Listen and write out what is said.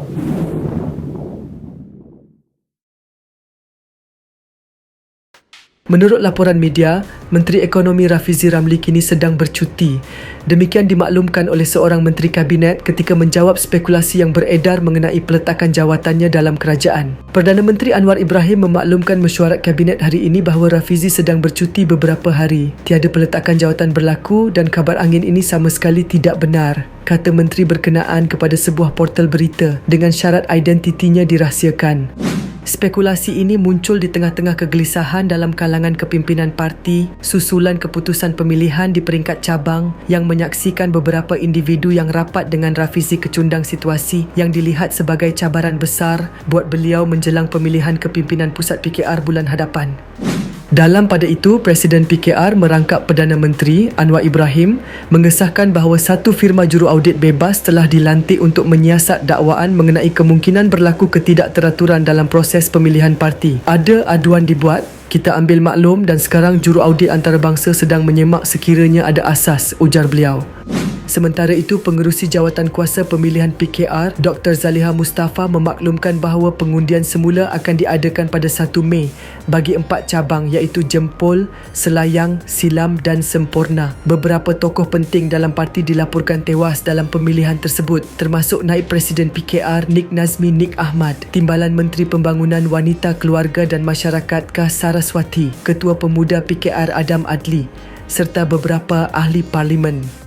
ハハハハ! Menurut laporan media, Menteri Ekonomi Rafizi Ramli kini sedang bercuti. Demikian dimaklumkan oleh seorang menteri kabinet ketika menjawab spekulasi yang beredar mengenai peletakan jawatannya dalam kerajaan. Perdana Menteri Anwar Ibrahim memaklumkan mesyuarat kabinet hari ini bahawa Rafizi sedang bercuti beberapa hari. Tiada peletakan jawatan berlaku dan kabar angin ini sama sekali tidak benar, kata menteri berkenaan kepada sebuah portal berita dengan syarat identitinya dirahsiakan. Spekulasi ini muncul di tengah-tengah kegelisahan dalam kalangan kepimpinan parti susulan keputusan pemilihan di peringkat cabang yang menyaksikan beberapa individu yang rapat dengan Rafizi kecundang situasi yang dilihat sebagai cabaran besar buat beliau menjelang pemilihan kepimpinan pusat PKR bulan hadapan. Dalam pada itu, Presiden PKR merangkap Perdana Menteri Anwar Ibrahim mengesahkan bahawa satu firma juru audit bebas telah dilantik untuk menyiasat dakwaan mengenai kemungkinan berlaku ketidakteraturan dalam proses pemilihan parti. Ada aduan dibuat, kita ambil maklum dan sekarang juru audit antarabangsa sedang menyemak sekiranya ada asas, ujar beliau. Sementara itu, pengerusi jawatan kuasa pemilihan PKR, Dr. Zaliha Mustafa memaklumkan bahawa pengundian semula akan diadakan pada 1 Mei bagi empat cabang iaitu Jempol, Selayang, Silam dan Sempurna. Beberapa tokoh penting dalam parti dilaporkan tewas dalam pemilihan tersebut termasuk Naib Presiden PKR Nik Nazmi Nik Ahmad, Timbalan Menteri Pembangunan Wanita Keluarga dan Masyarakat Kah Saraswati, Ketua Pemuda PKR Adam Adli serta beberapa ahli parlimen.